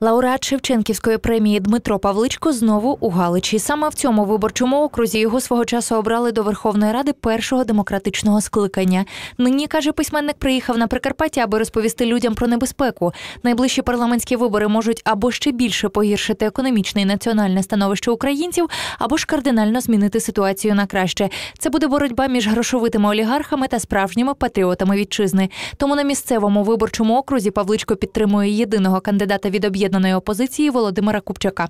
Лауреат Шевченківської премії Дмитро Павличко знову у Галичі. Саме в цьому виборчому окрузі його свого часу обрали до Верховної Ради першого демократичного скликання. Нині каже письменник, приїхав на Прикарпаття, аби розповісти людям про небезпеку. Найближчі парламентські вибори можуть або ще більше погіршити економічне і національне становище українців, або ж кардинально змінити ситуацію на краще. Це буде боротьба між грошовитими олігархами та справжніми патріотами вітчизни. Тому на місцевому виборчому окрузі Павличко підтримує єдиного кандидата від об'єднаної опозиції Володимира Купчака.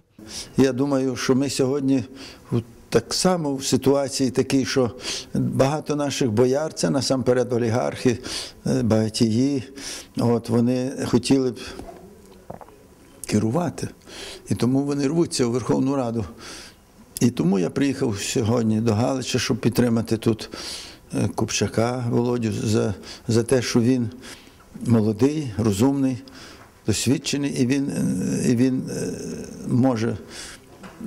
Я думаю, що ми сьогодні так само в ситуації такій, що багато наших бояр, це насамперед олігархи, е, багатії, от вони хотіли б керувати. І тому вони рвуться у Верховну Раду. І тому я приїхав сьогодні до Галича, щоб підтримати тут е, Купчака Володю за, за те, що він молодий, розумний, досвідчений, і він, е, і він е, може.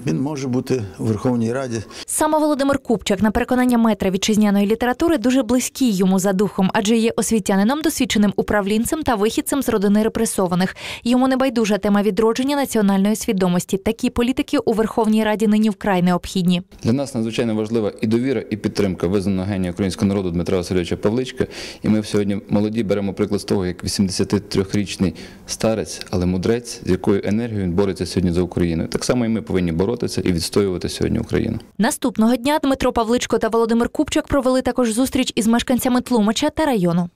Він може бути у Верховній Раді. Саме Володимир Купчак, на переконання метра вітчизняної літератури, дуже близький йому за духом, адже є освітянином, досвідченим управлінцем та вихідцем з родини репресованих. Йому не байдужа тема відродження національної свідомості. Такі політики у Верховній Раді нині вкрай необхідні. Для нас надзвичайно важлива і довіра, і підтримка визнаного генія українського народу Дмитра Васильовича Павличка. І ми сьогодні молоді беремо приклад з того, як 83-річний старець, але мудрець, з якою енергією він бореться сьогодні за Україну. Так само і ми повинні боротися і відстоювати сьогодні Україну. Наступного дня Дмитро Павличко та Володимир Купчак провели також зустріч із мешканцями Тлумача та району.